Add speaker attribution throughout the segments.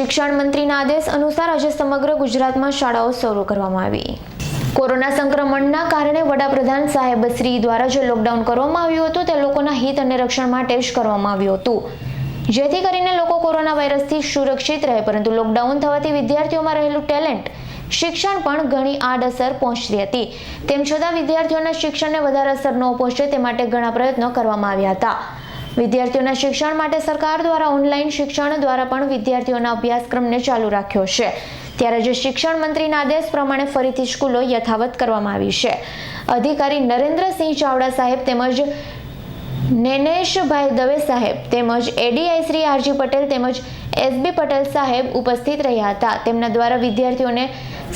Speaker 1: શિક્ષણ મંત્રીના આદેશ અનુસાર આજે સમગ્ર ગુજરાતમાં શાળાઓ શરૂ કરવામાં આવી. કોરોના સંક્રમણના કારણે વડાપ્રધાન સાહેબ શ્રી દ્વારા જે લોકડાઉન કરવામાં આવ્યું હતું, તે લોકોના હિત અને રક્ષણ માટે જ કરવામાં આવ્યું હતું. જેથી કરીને લોકો કોરોના વાયરસથી સુરક્ષિત રહે, પરંતુ લોકડાઉન થવાથી વિદ્યાર્થીઓમાં રહેલું ટેલેન્ટ, શિક્ષણ પણ ઘણી આડઅસર પહોંચતી હતી. તેમ છતાં વિદ્યાર્થીઓના શિક્ષણને વધારે અસર ન પહોંચે તે માટે ઘણા પ્રયત્નો કરવામાં આવ્યા હતા. વિદ્યાર્થીઓના શિક્ષણ માટે સરકાર દ્વારા ઓનલાઈન શિક્ષણ દ્વારા પણ વિદ્યાર્થીઓના અભ્યાસક્રમને ચાલુ રાખ્યો છે. ત્યારે જે શિક્ષણ મંત્રીના આદેશ પ્રમાણે ફરીથી સ્કૂલો યથાવત કરવામાં આવી છે. અધિકારી નરેન્દ્રસિંહ ચાવડા સાહેબ તેમજ નેનેશભાઈ દવે સાહેબ તેમજ એડીઆઈ શ્રી આરજી પટેલ તેમજ એસબી પટેલ સાહેબ ઉપસ્થિત રહ્યા હતા. તેમના દ્વારા વિદ્યાર્થીઓને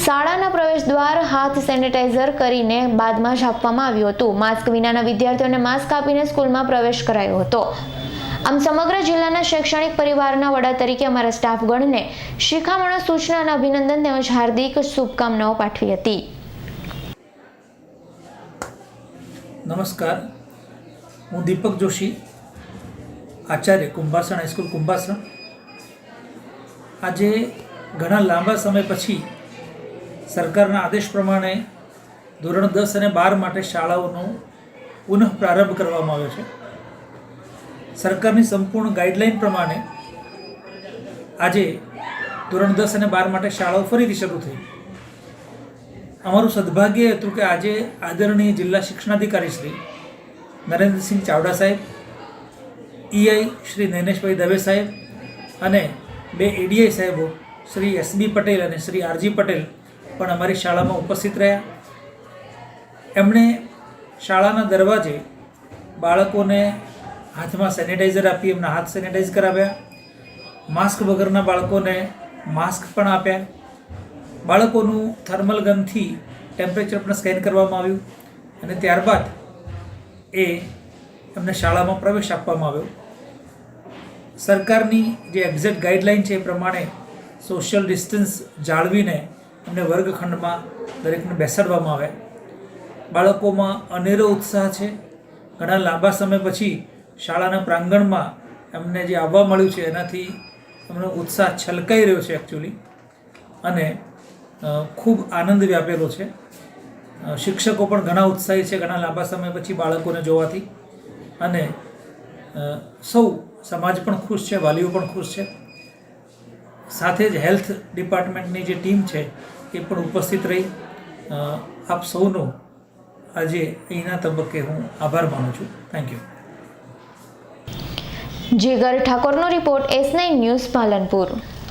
Speaker 1: શાળાના પ્રવેશ દ્વાર, હાથ સેનિટાઈઝર કરીને બાદમાં આપવામાં આવ્યું હતું. માસ્ક વિનાના વિદ્યાર્થીઓને માસ્ક આપીને સ્કૂલમાં પ્રવેશ કરાયો હતો. આમ સમગ્ર જિલ્લાના શૈક્ષણિક પરિવારના વડા તરીકે અમારા સ્ટાફગણને શિખામણો સૂચના અને અભિનંદન તેમજ હાર્દિક શુભકામનાઓ પાઠવી હતી.
Speaker 2: નમસ્કાર. હું દીપક જોશી, આચાર્ય કુંભાસણ હાઈસ્કૂલ કુંભાસણ. આજે ઘણા લાંબા સમય પછી સરકારના આદેશ પ્રમાણે ધોરણ દસ અને બાર માટે શાળાઓનો પુનઃ પ્રારંભ કરવામાં આવ્યો છે. સરકારની સંપૂર્ણ ગાઈડલાઈન પ્રમાણે આજે ધોરણ દસ અને બાર માટે શાળાઓ ફરીથી શરૂ થઈ. અમારું સદભાગ્ય હતું કે આજે આદરણીય જિલ્લા શિક્ષણાધિકારી શ્રી નરેન્દ્રસિંહ ચાવડા સાહેબ ઈઆઈ શ્રી નૈનેશભાઈ દવે સાહેબ અને બે એડીઆઈ સાહેબો, શ્રી એસબી પટેલ અને શ્રી આરજી પટેલ પણ અમારી શાળામાં ઉપસ્થિત રહ્યા. એમણે શાળાના દરવાજે બાળકોને હાથમાં સેનિટાઈઝર આપી, એમના હાથ સેનિટાઈઝ કરાવ્યા. માસ્ક વગરના બાળકોને માસ્ક પણ આપ્યા. બાળકોનું થર્મલ ગનથી ટેમ્પરેચર પણ સ્કેન કરવામાં આવ્યું. અને ત્યારબાદ એ એમને શાળામાં પ્રવેશ આપવામાં આવ્યો. સરકારની જે એક્ઝેક્ટ ગાઈડલાઈન છે એ પ્રમાણે સોશિયલ ડિસ્ટન્સ જાળવીને એમને વર્ગખંડમાં દરેકને બેસાડવામાં આવે. બાળકોમાં અનેરો ઉત્સાહ છે. ઘણા લાંબા સમય પછી શાળાના પ્રાંગણમાં એમને જે આવવા મળ્યું છે એનાથી એમનો ઉત્સાહ છલકાઈ રહ્યો છે એકચ્યુઅલી અને ખૂબ આનંદ વ્યાપેલો છે. શિક્ષકો પણ ઘણા ઉત્સાહી છે ઘણા લાંબા સમય પછી બાળકોને જોવાથી. અને સૌ સમાજ પણ ખુશ છે, વાલીઓ પણ ખુશ છે. સાથે જ હેલ્થ ડિપાર્ટમેન્ટની જે ટીમ છે એ પણ ઉપસ્થિત રહી. આપ સૌનો આજે અહીંના તબક્કે હું આભાર માનું છું. Thank you
Speaker 1: Jigar ઠાકોરનો report S nine news Palanpur.